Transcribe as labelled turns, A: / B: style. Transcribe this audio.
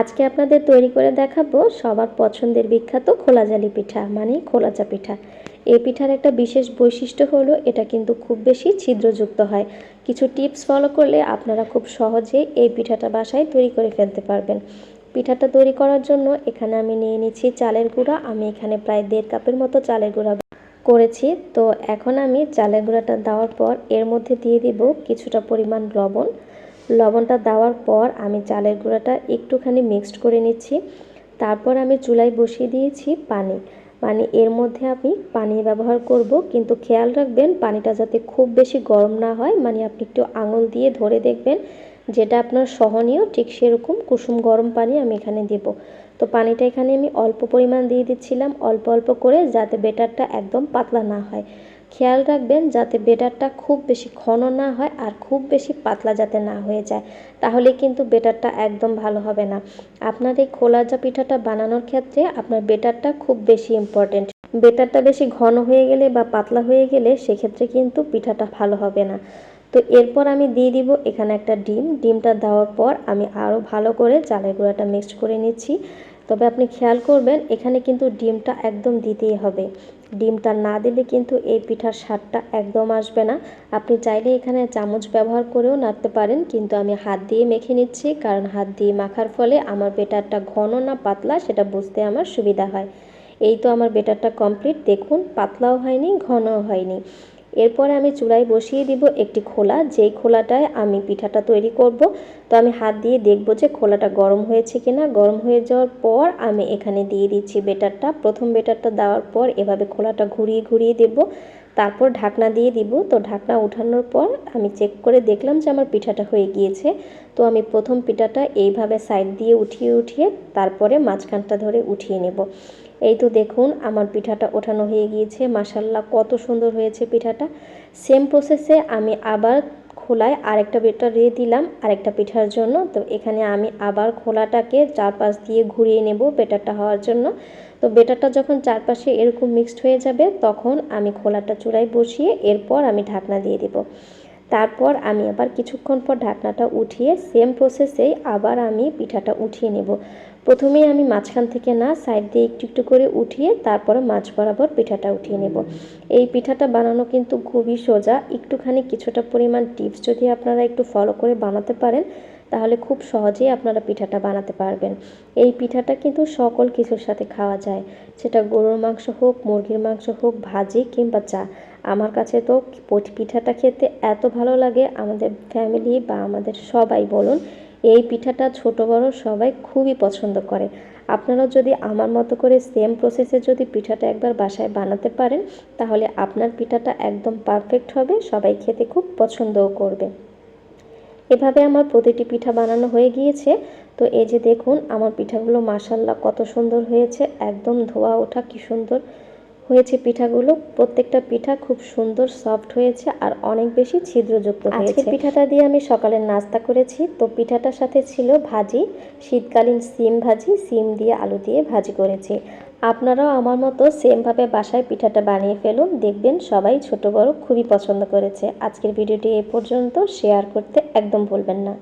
A: আজকে আপনাদের তৈরি করে দেখাবো সবার পছন্দের বিখ্যাত খোলাজালি পিঠা মানে খোলাচা পিঠা। এই পিঠার একটা বিশেষ বৈশিষ্ট্য হলো এটা কিন্তু খুব বেশি ছিদ্রযুক্ত হয়। কিছু টিপস ফলো করলে আপনারা খুব সহজেই এই পিঠাটা বাসায় তৈরি করে ফেলতে পারবেন। পিঠাটা তৈরি করার জন্য এখানে আমি নিয়ে নিচ্ছি চালের গুঁড়া। আমি এখানে প্রায় দেড় কাপের মতো চালের গুঁড়া করেছি। তো এখন আমি চালের গুঁড়াটা দেওয়ার পর এর মধ্যে দিয়ে দিব কিছুটা পরিমাণ লবণ। লবণটা দেওয়ার পর আমি চালের গুঁড়াটা একটুখানি মিক্সড করে নিচ্ছি। তারপর আমি চুলায় বসিয়ে দিয়েছি পানি। মানে এর মধ্যে আমি পানি ব্যবহার করব, কিন্তু খেয়াল রাখবেন পানিটা যাতে খুব বেশি গরম না হয় মানে আপনি একটু আঙুল দিয়ে ধরে দেখবেন যেটা আপনার সহনীয়, ঠিক সেরকম কুসুম গরম পানি আমি এখানে দেব। তো পানিটা এখানে আমি অল্প পরিমাণ দিয়ে দিচ্ছিলাম, অল্প অল্প করে যাতে বেটারটা একদম পাতলা না হয়। খেয়াল রাখবেন যাতে বেটারটা খুব বেশি ঘন না হয় আর খুব বেশি পাতলা যাতে না হয়ে যায়। তাহলে কিন্তু বেটারটা একদম ভালো হবে না। আপনার এই খোলাজা পিঠাটা বানানোর ক্ষেত্রে আপনার বেটারটা খুব বেশি ইম্পর্টেন্ট বেটারটা বেশি ঘন হয়ে গেলে বা পাতলা হয়ে গেলে সেক্ষেত্রে কিন্তু পিঠাটা ভালো হবে না। তো এরপর আমি দিয়ে দিব এখানে একটা ডিম। ডিমটা দেওয়ার পর আমি আরও ভালো করে চালের গুঁড়াটা মিক্সড করে নিচ্ছি। তবে আপনি খেয়াল করবেন, এখানে কিন্তু ডিমটা একদম দিতেই হবে। ডিমটা না দিলে কিন্তু এই পিঠার স্বাদটা একদম আসবে না। আপনি চাইলে এখানে চামচ ব্যবহার করেও নাড়তে পারেন, কিন্তু আমি হাত দিয়ে মেখে নিচ্ছি, কারণ হাত দিয়ে মাখার ফলে আমার বেটারটা ঘন না পাতলা, সেটা বুঝতে আমার সুবিধা হয়। এই তো আমার বেটারটা কমপ্লিট। দেখুন, পাতলাও হয়নি, ঘনও হয়নি। এরপরে আমি চুলায় বসিয়ে দিব একটি খোলা। যেই খোলাটায় আমি পিঠাটা তৈরি করব, তো আমি হাত দিয়ে দেখব যে খোলাটা গরম হয়েছে কিনা। গরম হয়ে যাওয়ার পর আমি এখানে দিয়ে দিচ্ছি বেটারটা। প্রথম বেটারটা দেওয়ার পর এভাবে খোলাটা ঘুরিয়ে ঘুরিয়ে দেব। তারপর ঢাকনা দিয়ে দিব। তো ঢাকনা উঠানোর পর আমি চেক করে দেখলাম যে আমার পিঠাটা হয়ে গিয়েছে। তো আমি প্রথম পিঠাটা এইভাবে সাইড দিয়ে উঠিয়ে উঠিয়ে তারপরে মাঝখানটা ধরে উঠিয়ে নেব। এই তো দেখুন, আমার পিঠাটা ওঠানো হয়ে গিয়েছে। মাসাল্লাহ কত সুন্দর হয়েছে পিঠাটা। সেম প্রসেসে আমি আবার খোলায় আরেকটা বেটার দিয়ে দিলাম, আরেকটা পিঠার জন্য। তো এখানে আমি আবার খোলাটাকে চারপাশ দিয়ে ঘুরিয়ে নেব বেটারটা হওয়ার জন্য। তো বেটারটা যখন চারপাশে এরকম মিক্সড হয়ে যাবে, তখন আমি খোলাটা চূড়ায় বসিয়ে এরপর আমি ঢাকনা দিয়ে দেব। তারপর আমি আবার কিছুক্ষণ পর ঢাকনাটা উঠিয়ে সেম প্রসেসেই আবার আমি পিঠাটা উঠিয়ে নেব। প্রথমেই আমি মাঝখান থেকে না সাইড দিয়ে একটু একটু করে উঠিয়ে তারপরে মাছ বরাবর পিঠাটা উঠিয়ে নেব। এই পিঠাটা বানানো কিন্তু খুবই সোজা। একটুখানি কিছুটা পরিমাণ টিপস যদি আপনারা একটু ফলো করে বানাতে পারেন, তাহলে খুব সহজেই আপনারা পিঠাটা বানাতে পারবেন। এই পিঠাটা কিন্তু সকল কিছুর সাথে খাওয়া যায়। সেটা গরুর মাংস হোক, মুরগির মাংস হোক, ভাজি কিংবা চা। আমার কাছে তো পিঠাটা খেতে এত ভালো লাগে, আমাদের ফ্যামিলি বা আমাদের সবাই বলুন, এই পিঠাটা ছোট বড় সবাই খুবই পছন্দ করে। আপনারা যদি আমার মতো করে সেম প্রসেসে যদি পিঠাটা একবার বাসায় বানাতে পারেন, তাহলে আপনার পিঠাটা একদম পারফেক্ট হবে, সবাই খেতে খুব পছন্দও করবে। এভাবে আমার প্রতিটি পিঠা বানানো হয়ে গিয়েছে। তো এই যে দেখুন, আমার পিঠাগুলো মাসাল্লাহ কত সুন্দর হয়েছে, একদম ধোয়া ওঠা কি সুন্দর। হয়েছে পিঠাগুলো। প্রত্যেকটা পিঠা খুব সুন্দর সফট হয়েছে আর অনেক বেশি ছিদ্রযুক্ত হয়েছে। পিঠাটা দিয়ে আমি সকালের নাস্তা করেছি। তো পিঠাটার সাথে ছিল ভাজি শীতকালীন সিম ভাজি সিম দিয়ে আলু দিয়ে ভাজি করেছি। আপনারাও আমার মতো সেমভাবে বাসায় পিঠাটা বানিয়ে ফেলুন। দেখবেন সবাই ছোট বড় খুবই পছন্দ করেছে। আজকের ভিডিওটি এ পর্যন্ত। শেয়ার করতে একদম ভুলবেন না।